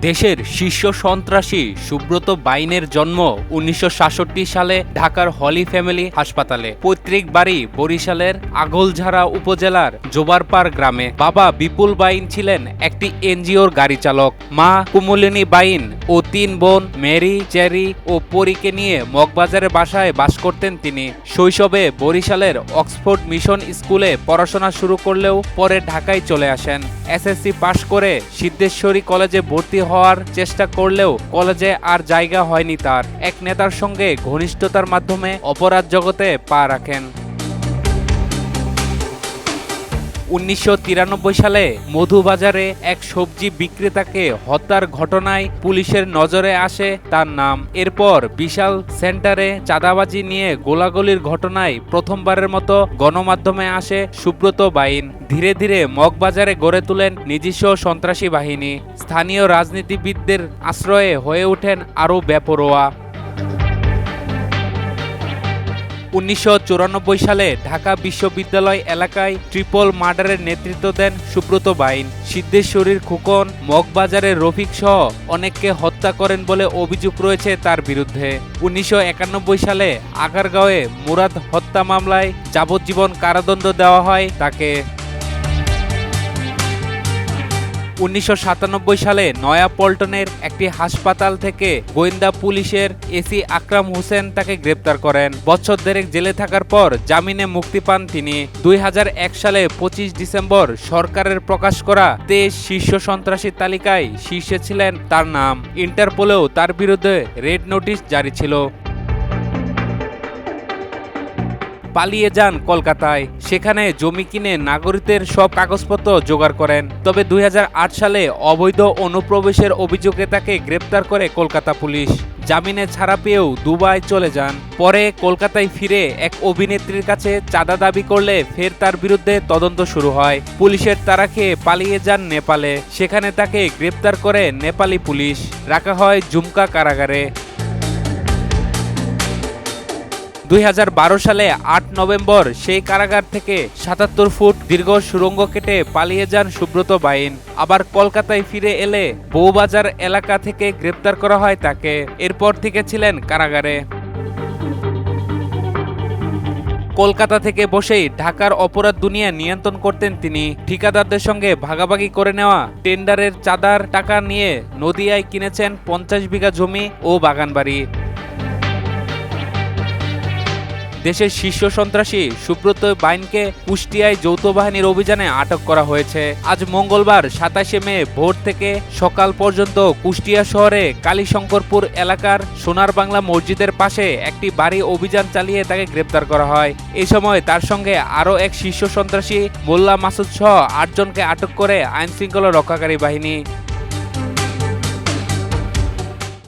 দেশের শীর্ষ সন্ত্রাসী সুব্রত বাইনের জন্ম উনিশশো সাতষট্টি সালে ঢাকার হলি ফ্যামিলি হাসপাতালে। পৈতৃক বাড়ি বরিশালের আগলঝাড়া উপজেলার জোবারপাড় গ্রামে। বাবা বিপুল বাইন ছিলেন একটি এনজিওর গাড়ি চালক মা কুমলিনী বাইন ও তিন বোন মেরি, চেরি ও পরীকে নিয়ে মগবাজারের বাসায় বাস করতেন তিনি। শৈশবে বরিশালের অক্সফোর্ড মিশন স্কুলে পড়াশোনা শুরু করলেও পরে ঢাকায় চলে আসেন। এসএসসি পাশ করে সিদ্ধেশ্বরী কলেজে ভর্তি হওয়ার চেষ্টা করলেও কলেজে আর জায়গা হয়নি তার। এক নেতার সঙ্গে ঘনিষ্ঠতার মাধ্যমে অপরাধ জগতে পা রাখেন। উনিশশো তিরানব্বই সালে মধুবাজারে এক সবজি বিক্রেতাকে হত্যার ঘটনায় পুলিশের নজরে আসে তার নাম। এরপর বিশাল সেন্টারে চাঁদাবাজি নিয়ে গোলাগুলির ঘটনায় প্রথমবারের মতো গণমাধ্যমে আসে সুব্রত বাইন। ধীরে ধীরে মগবাজারে গড়ে তোলেন নিজস্ব সন্ত্রাসী বাহিনী। স্থানীয় রাজনীতিবিদদের আশ্রয়ে হয়ে ওঠেন আরও বেপরোয়া। উনিশশো চুরানব্বই সালে ঢাকা বিশ্ববিদ্যালয় এলাকায় ট্রিপল মার্ডারের নেতৃত্ব দেন সুব্রত বাইন। সিদ্ধেশ্বরীর খোকন, মগবাজারের রফিক সহ অনেককে হত্যা করেন বলে অভিযোগ রয়েছে তার বিরুদ্ধে। উনিশশো একানব্বই সালে আগারগাঁওয়ে মুরাদ হত্যা মামলায় যাবজ্জীবন কারাদণ্ড দেওয়া হয় তাকে। উনিশশো সাতানব্বই সালে নয়া পল্টনের একটি হাসপাতাল থেকে গোয়েন্দা পুলিশের এসি আকরাম হোসেন তাকে গ্রেপ্তার করেন। বছর দেড়েক জেলে থাকার পর জামিনে মুক্তি পান তিনি। দুই হাজার এক সালে পঁচিশ ডিসেম্বর সরকারের প্রকাশ করা তেইশ শীর্ষ সন্ত্রাসী তালিকায় শীর্ষে ছিলেন তার নাম। ইন্টারপোলেও তার বিরুদ্ধে রেড নোটিশ জারি ছিল। পালিয়ে যান কলকাতায়। সেখানে জমি কিনে নাগরিকদের সব কাগজপত্র জোগাড় করেন। তবে দুই হাজার আট সালে অবৈধ অনুপ্রবেশের অভিযোগে তাকে গ্রেপ্তার করে কলকাতা পুলিশ। জামিনে ছাড়া পেয়েও দুবাই চলে যান। পরে কলকাতায় ফিরে এক অভিনেত্রীর কাছে চাঁদা দাবি করলে ফের তার বিরুদ্ধে তদন্ত শুরু হয়। পুলিশের তারা খেয়ে পালিয়ে যান নেপালে। সেখানে তাকে গ্রেপ্তার করে নেপালি পুলিশ। রাখা হয় জুমকা কারাগারে। দুই হাজার বারো সালে আট নভেম্বর সেই কারাগার থেকে সাতাত্তর ফুট দীর্ঘ সুড়ঙ্গ কেটে পালিয়ে যান সুব্রত বাইন। আবার কলকাতায় ফিরে এলে বউবাজার এলাকা থেকে গ্রেপ্তার করা হয় তাকে। এরপর থেকে ছিলেন কারাগারে। কলকাতা থেকে বসেই ঢাকার অপরাধ দুনিয়া নিয়ন্ত্রণ করতেন তিনি। ঠিকাদারদের সঙ্গে ভাগাভাগি করে নেওয়া, টেন্ডারের চাঁদার টাকা নিয়ে নদিয়ায় কিনেছেন পঞ্চাশ বিঘা জমি ও বাগানবাড়ি। দেশের শীর্ষ সন্ত্রাসী সুব্রত বাইনকে কুষ্টিয়ায় যৌথ বাহিনীর অভিযানে আটক করা হয়েছে। আজ মঙ্গলবার সাতাশে মে ভোর থেকে সকাল পর্যন্ত কুষ্টিয়া শহরে কালীশঙ্করপুর এলাকার সোনার বাংলা মসজিদের পাশে একটি বাড়ি অভিযান চালিয়ে তাকে গ্রেপ্তার করা হয়। এই সময় তার সঙ্গে আরও এক শীর্ষ সন্ত্রাসী মোল্লা মাসুদ সহ আটজনকে আটক করে আইন শৃঙ্খলা রক্ষাকারী বাহিনী।